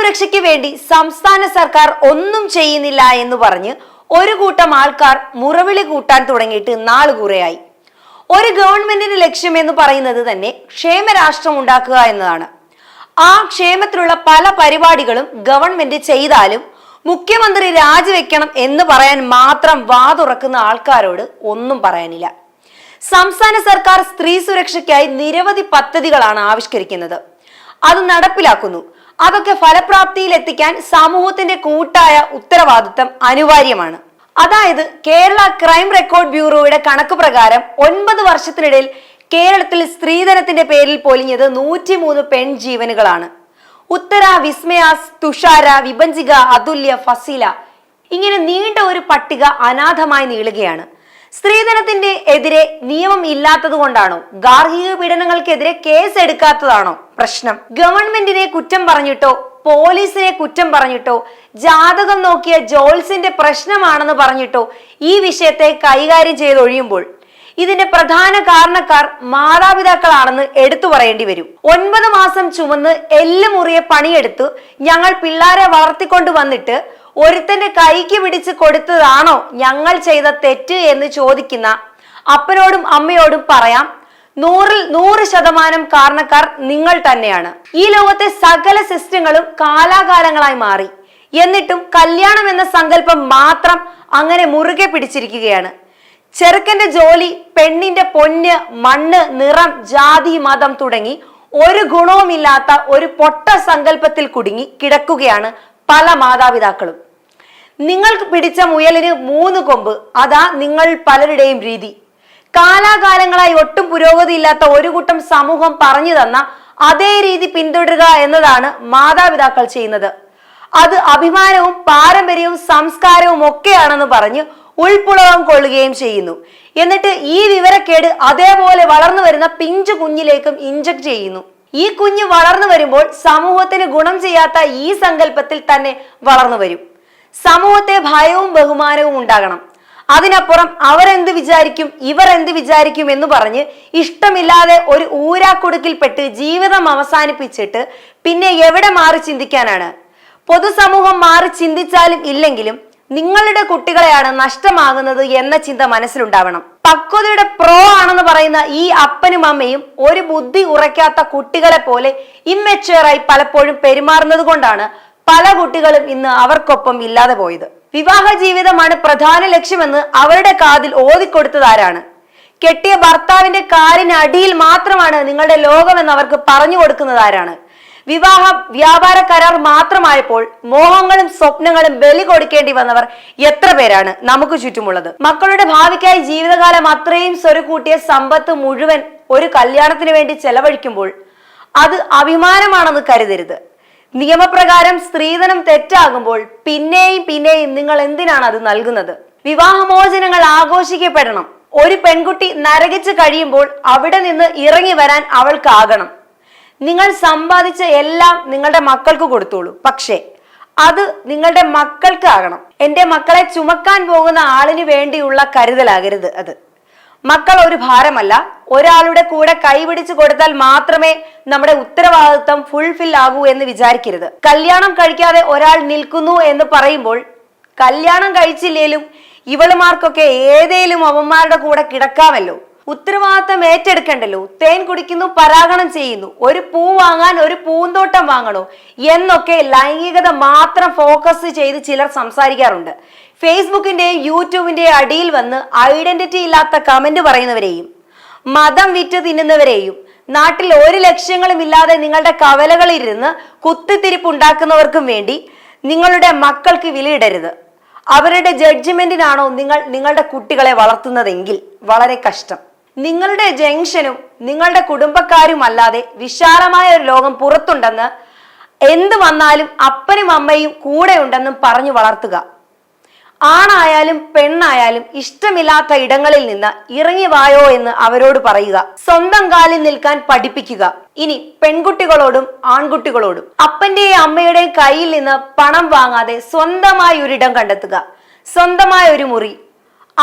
സുരക്ഷയ്ക്ക് വേണ്ടി സംസ്ഥാന സർക്കാർ ഒന്നും ചെയ്യുന്നില്ല എന്ന് പറഞ്ഞ് ഒരു കൂട്ടം ആൾക്കാർ മുറവിളി കൂട്ടാൻ തുടങ്ങിയിട്ട് നാളുകൂറയായി ഒരു ഗവൺമെന്റിന്റെ ലക്ഷ്യം എന്ന് പറയുന്നത് തന്നെ ക്ഷേമരാഷ്ട്രം ഉണ്ടാക്കുക എന്നതാണ്. ആ ക്ഷേമത്തിലുള്ള പല പരിപാടികളും ഗവൺമെന്റ് ചെയ്താലും മുഖ്യമന്ത്രി രാജിവെക്കണം എന്ന് പറയാൻ മാത്രം വാതുറക്കുന്ന ആൾക്കാരോട് ഒന്നും പറയാനില്ല. സംസ്ഥാന സർക്കാർ സ്ത്രീ സുരക്ഷയ്ക്കായി നിരവധി പദ്ധതികളാണ് ആവിഷ്കരിക്കുന്നത്. അത് നടപ്പിലാക്കുന്നു. അതൊക്കെ ഫലപ്രാപ്തിയിൽ എത്തിക്കാൻ സമൂഹത്തിന്റെ കൂട്ടായ ഉത്തരവാദിത്തം അനിവാര്യമാണ്. അതായത് കേരള ക്രൈം റെക്കോർഡ് ബ്യൂറോയുടെ കണക്ക് പ്രകാരം ഒൻപത് വർഷത്തിനിടയിൽ കേരളത്തിൽ സ്ത്രീധനത്തിന്റെ പേരിൽ പൊലിഞ്ഞത് നൂറ്റിമൂന്ന് പെൺജീവനുകളാണ്. ഉത്തര വിസ്മയാസ് തുഷാര വിഭജിക അതുല്യ ഫസീല ഇങ്ങനെ നീണ്ട ഒരു പട്ടിക അനാഥമായി നീളുകയാണ്. സ്ത്രീധനത്തിന്റെ എതിരെ നിയമം ഇല്ലാത്തത് കൊണ്ടാണോ ഗാർഹിക പീഡനങ്ങൾക്കെതിരെ കേസ് എടുക്കാത്തതാണോ പ്രശ്നം. ഗവൺമെന്റിനെ കുറ്റം പറഞ്ഞിട്ടോ പോലീസിനെ കുറ്റം പറഞ്ഞിട്ടോ ജാതകം നോക്കിയ ജോൾസിന്റെ പ്രശ്നമാണെന്ന് പറഞ്ഞിട്ടോ ഈ വിഷയത്തെ കൈകാര്യം ചെയ്തൊഴിയുമ്പോൾ ഇതിന്റെ പ്രധാന കാരണക്കാർ മാതാപിതാക്കളാണെന്ന് എടുത്തു പറയേണ്ടി വരും. ഒൻപത് മാസം ചുമന്ന് എല്ല് മുറിയെ പണിയെടുത്ത് ഞങ്ങൾ പിള്ളാരെ വളർത്തിക്കൊണ്ട് വന്നിട്ട് ഒരുത്തന്റെ കൈക്ക് പിടിച്ച് കൊടുത്തതാണോ ഞങ്ങൾ ചെയ്ത തെറ്റ് എന്ന് ചോദിക്കുന്ന അപ്പനോടും അമ്മയോടും പറയാം നൂറിൽ നൂറ് ശതമാനം കാരണക്കാർ നിങ്ങൾ തന്നെയാണ്. ഈ ലോകത്തെ സകല സിസ്റ്റങ്ങളും കാലാകാലങ്ങളായി മാറി. എന്നിട്ടും കല്യാണം എന്ന സങ്കല്പം മാത്രം അങ്ങനെ മുറുകെ പിടിച്ചിരിക്കുകയാണ്. ചെറുക്കന്റെ ജോലി പെണ്ണിന്റെ പൊന്ന് മണ്ണ് നിറം ജാതി മതം തുടങ്ങി ഒരു ഗുണവുമില്ലാത്ത ഒരു പൊട്ട സങ്കല്പത്തിൽ കുടുങ്ങി കിടക്കുകയാണ് പല മാതാപിതാക്കളും. നിങ്ങൾക്ക് പിടിച്ച മുയലിന് മൂന്ന് കൊമ്പ്. അതാ നിങ്ങൾ പലരുടെയും രീതി. കാലാകാലങ്ങളായി ഒട്ടും പുരോഗതിയില്ലാത്ത ഒരു കൂട്ടം സമൂഹം പറഞ്ഞു തന്ന അതേ രീതി പിന്തുടരുക എന്നതാണ് മാതാപിതാക്കൾ ചെയ്യുന്നത്. അത് അഭിമാനവും പാരമ്പര്യവും സംസ്കാരവും ഒക്കെയാണെന്ന് പറഞ്ഞ് ഉൾപ്പുളകം കൊള്ളുകയും ചെയ്യുന്നു. എന്നിട്ട് ഈ വിവരക്കേട് അതേപോലെ വളർന്നു വരുന്ന പിഞ്ചു കുഞ്ഞിലേക്കും ഇഞ്ചക്ട് ചെയ്യുന്നു. ഈ കുഞ്ഞ് വളർന്നു വരുമ്പോൾ സമൂഹത്തിന് ഗുണം ചെയ്യാത്ത ഈ സങ്കല്പത്തിൽ തന്നെ വളർന്നു വരും. സമൂഹത്തെ ഭയവും ബഹുമാനവും ഉണ്ടാകണം. അതിനപ്പുറം അവരെന്ത് വിചാരിക്കും ഇവർ എന്ത് വിചാരിക്കും എന്ന് പറഞ്ഞ് ഇഷ്ടമില്ലാതെ ഒരു ഊരാക്കുടുക്കിൽപ്പെട്ട് ജീവിതം അവസാനിപ്പിച്ചിട്ട് പിന്നെ എവിടെ മാറി ചിന്തിക്കാനാണ്? പൊതുസമൂഹം മാറി ചിന്തിച്ചാലും ഇല്ലെങ്കിലും നിങ്ങളുടെ കുട്ടികളെയാണ് നഷ്ടമാകുന്നത് എന്ന ചിന്ത മനസ്സിലുണ്ടാവണം. പക്വതയുടെ പ്രോ ആണെന്ന് പറയുന്ന ഈ അപ്പനും അമ്മയും ഒരു ബുദ്ധി ഉറയ്ക്കാത്ത കുട്ടികളെ പോലെ ഇമ്മെച്ചുവറായി പലപ്പോഴും പെരുമാറുന്നത് കൊണ്ടാണ് പല കുട്ടികളും ഇന്ന് അവർക്കൊപ്പം ഇല്ലാതെ പോയത്. വിവാഹ ജീവിതമാണ് പ്രധാന ലക്ഷ്യമെന്ന് അവരുടെ കാതിൽ ഓതിക്കൊടുത്തതാരാണ് കെട്ടിയ ഭർത്താവിന്റെ കാലിനടിയിൽ മാത്രമാണ് നിങ്ങളുടെ ലോകമെന്ന് അവർക്ക് പറഞ്ഞു കൊടുക്കുന്നത് ആരാണ്? വിവാഹം വ്യാപാര കരാർ മാത്രമായപ്പോൾ മോഹങ്ങളും സ്വപ്നങ്ങളും ബലി കൊടുക്കേണ്ടി വന്നവർ എത്ര പേരാണ് നമുക്ക് ചുറ്റുമുള്ളത്? മക്കളുടെ ഭാവിക്കായി ജീവിതകാലം അത്രയും സ്വരുക്കൂട്ടിയ സമ്പത്ത് മുഴുവൻ ഒരു കല്യാണത്തിന് വേണ്ടി ചെലവഴിക്കുമ്പോൾ അത് അഭിമാനമാണെന്ന് കരുതരുത്. നിയമപ്രകാരം സ്ത്രീധനം തെറ്റാകുമ്പോൾ പിന്നെയും പിന്നെയും നിങ്ങൾ എന്തിനാണ് അത് നൽകുന്നത്? വിവാഹമോചനങ്ങൾ ആഘോഷിക്കപ്പെടണം. ഒരു പെൺകുട്ടി നരകിച്ച് കഴിയുമ്പോൾ അവിടെ നിന്ന് ഇറങ്ങി വരാൻ അവൾക്കാകണം. നിങ്ങൾ സമ്പാദിച്ച എല്ലാം നിങ്ങളുടെ മക്കൾക്ക് കൊടുത്തോളൂ. പക്ഷേ അത് നിങ്ങളുടെ മക്കൾക്ക് ആകണം എന്റെ മക്കളെ ചുമക്കാൻ പോകുന്ന ആളിന് വേണ്ടിയുള്ള കരുതലാകരുത് അത്. മക്കൾ ഒരു ഭാരമല്ല. ഒരാളുടെ കൂടെ കൈപിടിച്ചു കൊടുത്താൽ മാത്രമേ നമ്മുടെ ഉത്തരവാദിത്വം ഫുൾഫിൽ ആകൂ എന്ന് വിചാരിക്കരുത്. കല്യാണം കഴിക്കാതെ ഒരാൾ നിൽക്കുന്നു എന്ന് പറയുമ്പോൾ കല്യാണം കഴിച്ചില്ലേലും ഇവളുമാർക്കൊക്കെ ഏതേലും അവന്മാരുടെ കൂടെ കിടക്കാമല്ലോ. ഉത്തരവാദിത്തം ഏറ്റെടുക്കണ്ടല്ലോ. തേൻ കുടിക്കുന്നു പരാഗണം ചെയ്യുന്നു. ഒരു പൂ വാങ്ങാൻ ഒരു പൂന്തോട്ടം വാങ്ങണോ? എന്നൊക്കെ ലൈംഗികത മാത്രം ഫോക്കസ് ചെയ്ത് ചിലർ സംസാരിക്കാറുണ്ട്. ഫേസ്ബുക്കിന്റെയും യൂട്യൂബിന്റെയും അടിയിൽ വന്ന് ഐഡന്റിറ്റി ഇല്ലാത്ത കമന്റ് പറയുന്നവരെയും മതം വിറ്റ് തിന്നുന്നവരെയും നാട്ടിൽ ഒരു ലക്ഷ്യങ്ങളും ഇല്ലാതെ നിങ്ങളുടെ കവലകളിലിരുന്ന് കുത്തിത്തിരിപ്പ് ഉണ്ടാക്കുന്നവർക്കും വേണ്ടി നിങ്ങളുടെ മക്കൾക്ക് വിലയിടരുത്. അവരുടെ ജഡ്ജ്മെന്റിനാണോ നിങ്ങൾ നിങ്ങളുടെ കുട്ടികളെ വളർത്തുന്നതെങ്കിൽ വളരെ കഷ്ടം. നിങ്ങളുടെ ജംഗ്ഷനും നിങ്ങളുടെ കുടുംബക്കാരും അല്ലാതെ വിശാലമായ ഒരു ലോകം പുറത്തുണ്ടെന്ന് എന്ത് വന്നാലും അപ്പനും അമ്മയും കൂടെ ഉണ്ടെന്നും പറഞ്ഞു വളർത്തുക. ആണായാലും പെണ്ണായാലും ഇഷ്ടമില്ലാത്ത ഇടങ്ങളിൽ നിന്ന് ഇറങ്ങി വായോ എന്ന് അവരോട് പറയുക. സ്വന്തം കാലിൽ നിൽക്കാൻ പഠിപ്പിക്കുക. ഇനി പെൺകുട്ടികളോടും ആൺകുട്ടികളോടും അപ്പന്റെയും അമ്മയുടെയും കയ്യിൽ നിന്ന് പണം വാങ്ങാതെ സ്വന്തമായി ഒരിടം കണ്ടെത്തുക. സ്വന്തമായ ഒരു മുറി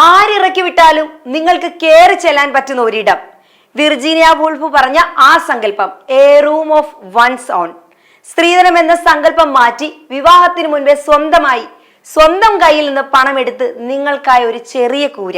ആരിറക്കി വിട്ടാലും നിങ്ങൾക്ക് കയറി ചെല്ലാൻ പറ്റുന്ന ഒരിടം. വിർജീനിയ വൂൾഫ് പറഞ്ഞ ആ സങ്കല്പം a room of one's own സ്ത്രീധനം എന്ന സങ്കല്പം മാറ്റി വിവാഹത്തിന് മുൻപേ സ്വന്തമായി സ്വന്തം കയ്യിൽ നിന്ന് പണമെടുത്ത് നിങ്ങൾക്കായ ഒരു ചെറിയ കൂര.